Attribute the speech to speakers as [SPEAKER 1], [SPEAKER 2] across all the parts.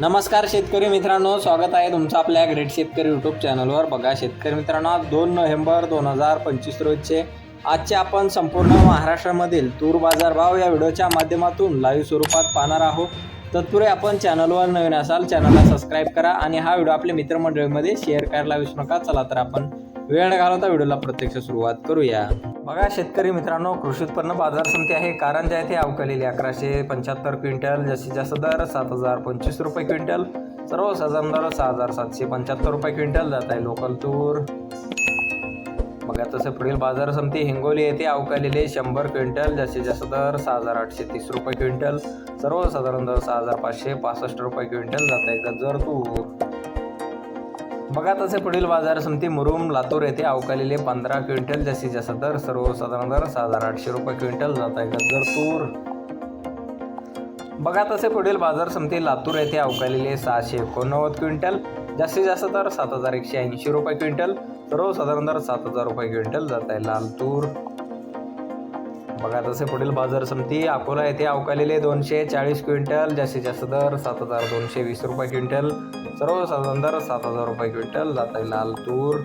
[SPEAKER 1] नमस्कार शेतकरी मित्रांनो स्वागत आहे तुमचं आपल्या ग्रेट शेतकरी यूट्यूब चॅनलवर बघा शेतकरी मित्रांनो आज दोन नोव्हेंबर दोन हजार पंचवीस रोजचे आजचे आपण संपूर्ण महाराष्ट्रामधील तूर बाजार भाव या व्हिडिओच्या माध्यमातून लाईव्ह स्वरूपात पाहणार आहोत. तत्पूर्वी आपण चॅनलवर नवीन असाल चॅनलला सबस्क्राईब करा आणि हा व्हिडिओ आपल्या मित्रमंडळीमध्ये शेअर करायला विसरू नका. चला तर आपण वेळ न घालवता व्हिडिओला प्रत्यक्ष सुरुवात करूया. बघा शेतकरी मित्रांनो कृषी उत्पन्न बाजार समिती आहे. कारंजा येथे अवकालेली अकराशे पंच्याहत्तर क्विंटल जास्तीत जास्त दर सात हजार पंचवीस रुपये क्विंटल सर्वसाधारण दर सहा हजार सातशे पंच्याहत्तर रुपये क्विंटल जात आहे लोकल तूर बघा तसं पुढील बाजार समिती हिंगोली येथे अवकालेले शंभर क्विंटल जास्तीत जास्त दर सहा हजार आठशे तीस रुपये क्विंटल सर्वसाधारण दर सहा हजार पाचशे पासष्ट रुपये क्विंटल जात आहे. गजर तूर बघा तसे पुढील बाजार समिती मुरुम लातूर येथे अवकालेले पंधरा क्विंटल जास्तीत जास्त दर सर्वसाधारण दर साधारण हजार आठशे रुपये क्विंटल जात आहे गजर तूर. बघा तसे पुढील बाजार समिती लातूर येथे अवकालेले सहाशे एकोणनव्वद क्विंटल जास्तीत जास्त दर सात हजार एकशे ऐंशी रुपये क्विंटल सर्वसाधारण दर सात हजार रुपये क्विंटल जात आहे लाल तूर. बघा तसे पुढील बाजार समिती अकोला येथे अवकालेले दोनशे चाळीस क्विंटल जास्तीत जास्त दर सात हजार दोनशे वीस रुपये क्विंटल सर्वसाधारण दर सात हजार रुपये क्विंटल जात आहे लाल तूर.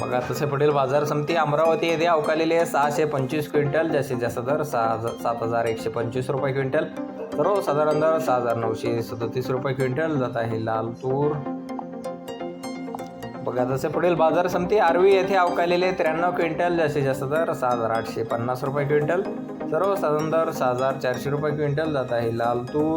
[SPEAKER 1] बघा तसे पुढील बाजार समिती अमरावती येथे अवकालेले सहाशे पंचवीस क्विंटल जास्तीत जास्त दर सहा हजार सात हजार एकशे पंचवीस रुपये क्विंटल सर्वसाधारण दर सहा हजार नऊशे सदतीस रुपये क्विंटल जात आहे लाल तूर. बघा जसे पुढील बाजार समिती आरवी येथे अवकालेले त्र्याण्णव क्विंटल जास्तीत जास्त दर सहा हजार आठशे पन्नास रुपये क्विंटल सर्वसाधारण दर सहा हजार चारशे रुपये क्विंटल जात आहे. लाल तूर